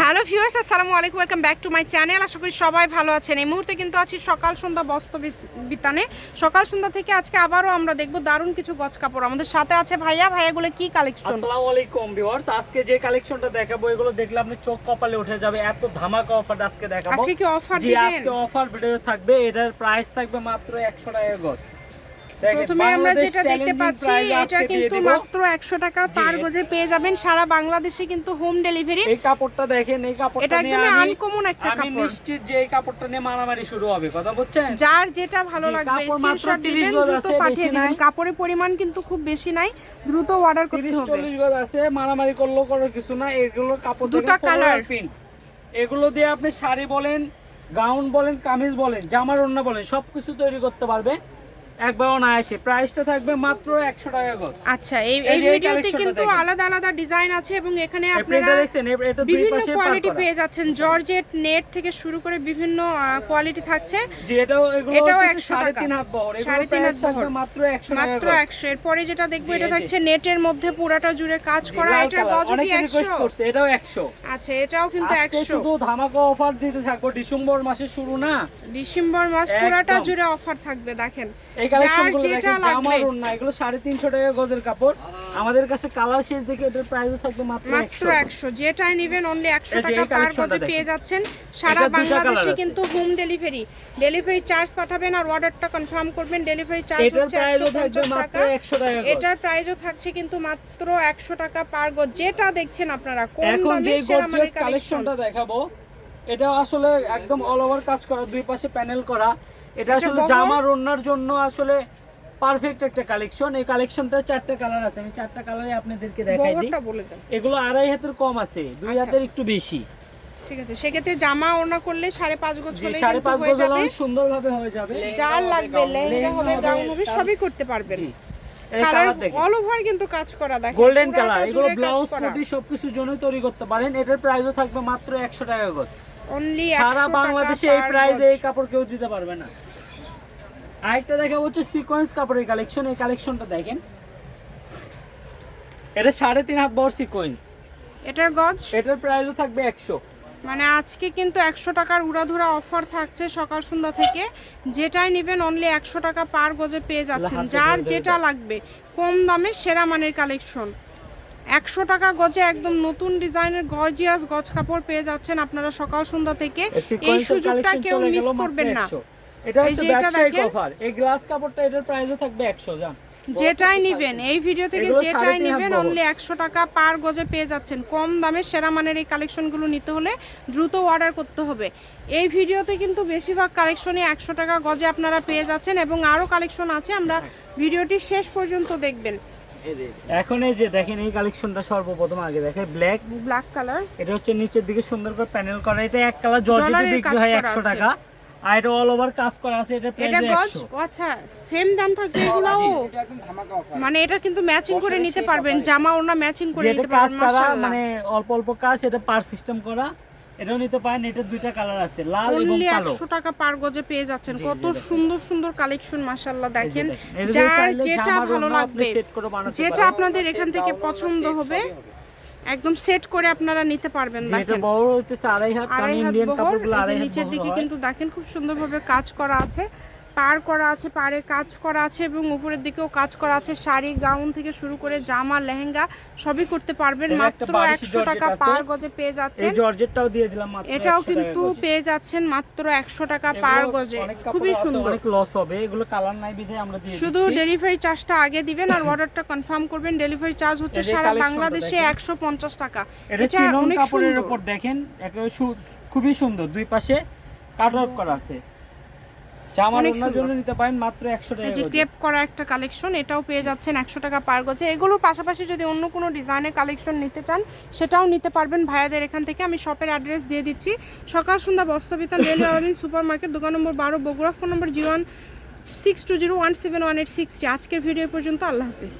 Hello viewers আসসালামু আলাইকুম welcome back to my channel. আশা করি সবাই ভালো আছেন। এই মুহূর্তে কিন্তু আছি সকাল সন্ধ্যা বস্ত্র বিতানে। সকাল সন্ধ্যা থেকে আজকে আবারও আমরা দেখব দারুণ কিছু গছ কাপড়। আমাদের সাথে আছে ভাইয়া। ভাইয়াগুলো কি কালেকশন আসসালামু আলাইকুম ভিউয়ার্স। আজকে যে কালেকশনটা দেখাবো এগুলো দেখলে আপনি চোখ কপালে উঠে যাবে। এত ধামাকা অফার আজকে দেখাবো। আজকে কি অফার দিবেন? আজকে অফার ভিডিও থাকবে। এটার প্রাইস থাকবে মাত্র 100 টাকা দেখেন, প্রথমে আমরা যেটা দেখতে পাচ্ছি এটা কিন্তু মাত্র একশো টাকা পার গজে পেয়ে যাবেন সারা বাংলাদেশে কিন্তু হোম ডেলিভারি এই কাপড়টা দেখেন এই কাপড়টা এটা আমি আনকমন একটা আমি কাপড়। নিশ্চিত যে এই কাপড়টা নিয়ে মারামারি শুরু হবে কথা বুঝছেন? যার যেটা ভালো লাগবে স্ক্রিনশট দিবেন দ্রুত পাঠিয়ে দিবেন। কাপড়ের পরিমাণ কিন্তু খুব বেশি নাই দ্রুত অর্ডার করতে 30 হবে। 40 গজ আছে মারামারি করলেও করার কিছু না এগুলো কাপড় দুটো কালার প্রিন্ট এগুলো দিয়ে আপনি শাড়ি বলেন গাউন বলেন কামিজ বলেন জামার ওড়না বলেন সবকিছু তৈরি করতে পারবেন। একবার না আসে। প্রাইসটা থাকবে মাত্র 100 টাকা গজ। আচ্ছা এই এই ভিডিওতে কিন্তু আলাদা আলাদা ডিজাইন আছে এবং এখানে আপনারা দেখছেন? এটা দুই বিভিন্ন পাশে কোয়ালিটি পেয়ে যাচ্ছেন। জর্জেট নেট থেকে শুরু করে বিভিন্ন কোয়ালিটি থাকছে। জি এটাও এগুলো এটাও হচ্ছে 100 টাকা। হাত বহর। হাত বহর। মাত্র 100 যেটা দেখব এটা থাকছে নেটের মধ্যে পুরাটা জুড়ে কাজ করা। এটার এটাও 100 আচ্ছা এটাও কিন্তু আজকে একশো। শুধু ধামাকা অফার দিতে থাকব। ডিসেম্বর মাসের শুরু না? ডিসেম্বর মাস পুরাটা জুড়ে অফার থাকবে দেখেন। কালেকশনগুলো দেখেন ওড়না এগুলো টাকা গজের কাপড়। আমাদের কাছে কালার শেষ দেখে এটার প্রাইসও থাকবে মাত্র মাত্র একশো। একশো। যেটাই নেবেন অনলি একশো এই যে টাকা পার গজে পেয়ে যাচ্ছেন। সারা এটা দুইটা colour বাংলাদেশে কিন্তু হোম ডেলিভারি ডেলিভারি চার্জ পাঠাবেন আর অর্ডারটা কনফার্ম করবেন। ডেলিভারি চার্জ হচ্ছে টাকা। এটার প্রাইসও থাকছে কিন্তু মাত্র একশো টাকা পার গজ। যেটা দেখছেন আপনারা কম দামে সেরা মানের কালেকশনটা দেখাবো এটা আসলে একদম অল ওভার কাজ করা দুই পাশে প্যানেল করা। এটা আসলে বহর? জামার ওড়নার জন্য আসলে পারফেক্ট একটা কালেকশন এই কালেকশনটা চারটা কালার আছে। আমি চারটা কালারে আপনাদেরকে দেখাই দিই। এগুলো আড়াই হাতের কম আছে। দুই আচ্ছা, হাতের আচ্ছা। একটু বেশি। ঠিক আছে। সেক্ষেত্রে জামা ওড়না করলে সাড়ে পাঁচ গজ হলে সাড়ে পাঁচ হয়ে যাবে। অনেক সুন্দরভাবে হয়ে যাবে। যার লাগবে লেহেঙ্গা হবে গাউন হবে সবই করতে পারবেন। অল ওভার কিন্তু কাজ করা দেখেন। গোল্ডেন কালার এগুলো ব্লাউজ সবকিছুর জন্য তৈরি করতে পারেন। এটার প্রাইসও থাকবে মাত্র একশো টাকা গজ অনলি সারা বাংলাদেশে এই প্রাইসে এই কাপড় কেউ দিতে পারবে না। আরেকটা দেখা হচ্ছে সিকোয়েন্স কাপড়ের কালেকশন এই কালেকশনটা দেখেন। এটা সাড়ে তিন হাত বড় সিকোয়েন্স এটার গজ? এটার প্রাইসও থাকবে একশো। মানে আজকে কিন্তু একশো টাকার উড়াধুরা অফার থাকছে সকাল সন্ধ্যা থেকে। যেটাই নেবেন অনলি একশো টাকা পার গজে পেয়ে যাচ্ছেন। যার যেটা লাগবে কম দামে সেরা মানের কালেকশন একশো টাকা গজে একদম নতুন ডিজাইনের গর্জিয়াস গজ কাপড় পেয়ে যাচ্ছেন আপনারা সকাল সন্ধ্যা থেকে। এই সুযোগটা কেউ মিস করবেন না। এটা হচ্ছে ব্যবসায়িক অফার এই গ্লাস কাপড়টা এটার প্রাইসও থাকবে একশো জান। যেটাই নিবেন এই ভিডিও থেকে যেটাই নেবেন। অনলি একশো টাকা পার গজে পেয়ে যাচ্ছেন। কম দামে সেরা মানের এই কালেকশনগুলো নিতে হলে দ্রুত অর্ডার করতে হবে। এই ভিডিওতে কিন্তু বেশিরভাগ কালেকশনই একশো টাকা গজে আপনারা পেয়ে যাচ্ছেন এবং আরও কালেকশন আছে। আমরা ভিডিওটি শেষ পর্যন্ত দেখবেন। এখন এই যে দেখেন এই কালেকশনটা সর্বপ্রথম আগে দেখে ব্ল্যাক ব্ল্যাক কালার এটা হচ্ছে নিচের দিকে সুন্দর করে প্যানেল করা। এটা এক কালার জর্জেটে বিক্রি হয় করা একশো আছে। টাকা। আর এটা অল ওভার কাজ করা আছে এটা এটা প্রাইস গজ একশো। ও আচ্ছা সেম দাম থাকবে এগুলাও? মানে এটা কিন্তু ম্যাচিং করে নিতে পারবেন জামা ওনা ম্যাচিং করে নিতে কাজ পারবেন মাশাআল্লাহ। মানে অল্প অল্প কাজ এটা পার সিস্টেম করা। এটাও নিতে পারেন এটার দুইটা কালার আছে লাল এবং কালো। একশো টাকা পার গজে পেয়ে যাচ্ছেন। কত সুন্দর সুন্দর কালেকশন মাশাআল্লাহ দেখেন। যার যেটা ভালো লাগবে যেটা আপনাদের এখান থেকে পছন্দ হবে একদম সেট করে আপনারা নিতে পারবেন দেখেন। বড় হইতেছে আড়াই হাত কারণ ইন্ডিয়ান কাপড়গুলো আড়াই হাত নিচের দিকে কিন্তু দেখেন খুব সুন্দরভাবে কাজ করা আছে। পার করা আছে পারে কাজ করা আছে এবং উপরের দিকেও কাজ করা আছে। শাড়ি গাউন থেকে শুরু করে জামা লেহেঙ্গা সবই করতে পারবেন। মাত্র একশো টাকা পার গজে পেয়ে এই যাচ্ছেন জর্জেটটাও দিয়ে দিলাম এটাও কিন্তু পেয়ে যাচ্ছেন মাত্র একশো টাকা পার গজে। খুবই সুন্দর। অনেক লস হবে। এগুলো কালার নাই বিধে আমরা দিয়ে শুধু ডেলিভারি চার্জটা আগে দিবেন আর অর্ডারটা কনফার্ম করবেন। ডেলিভারি চার্জ হচ্ছে সারা বাংলাদেশে একশো পঞ্চাশ টাকা। এটা চিনন অনেক কাপড়ের। উপর দেখেন খুবই সুন্দর। দুই পাশে কাট আউট করা আছে। জামার অনেক জন্য নিতে পারেন মাত্র একশো টাকা যে ক্রেপ করা একটা কালেকশন এটাও পেয়ে যাচ্ছেন একশো টাকা পার গজে। এগুলোর পাশাপাশি যদি অন্য কোনো ডিজাইনের কালেকশন নিতে চান সেটাও নিতে পারবেন ভাইয়াদের এখান থেকে। আমি শপের অ্যাড্রেস দিয়ে দিচ্ছি। সকাল সন্ধ্যা বস্ত্রবিতান রেলওয়ে আলামিন সুপার মার্কেট দোকান নম্বর বারো Bogura. Phone number zero one six two zero one seven one eight six আজকের ভিডিও পর্যন্ত আল্লাহ হাফিজ।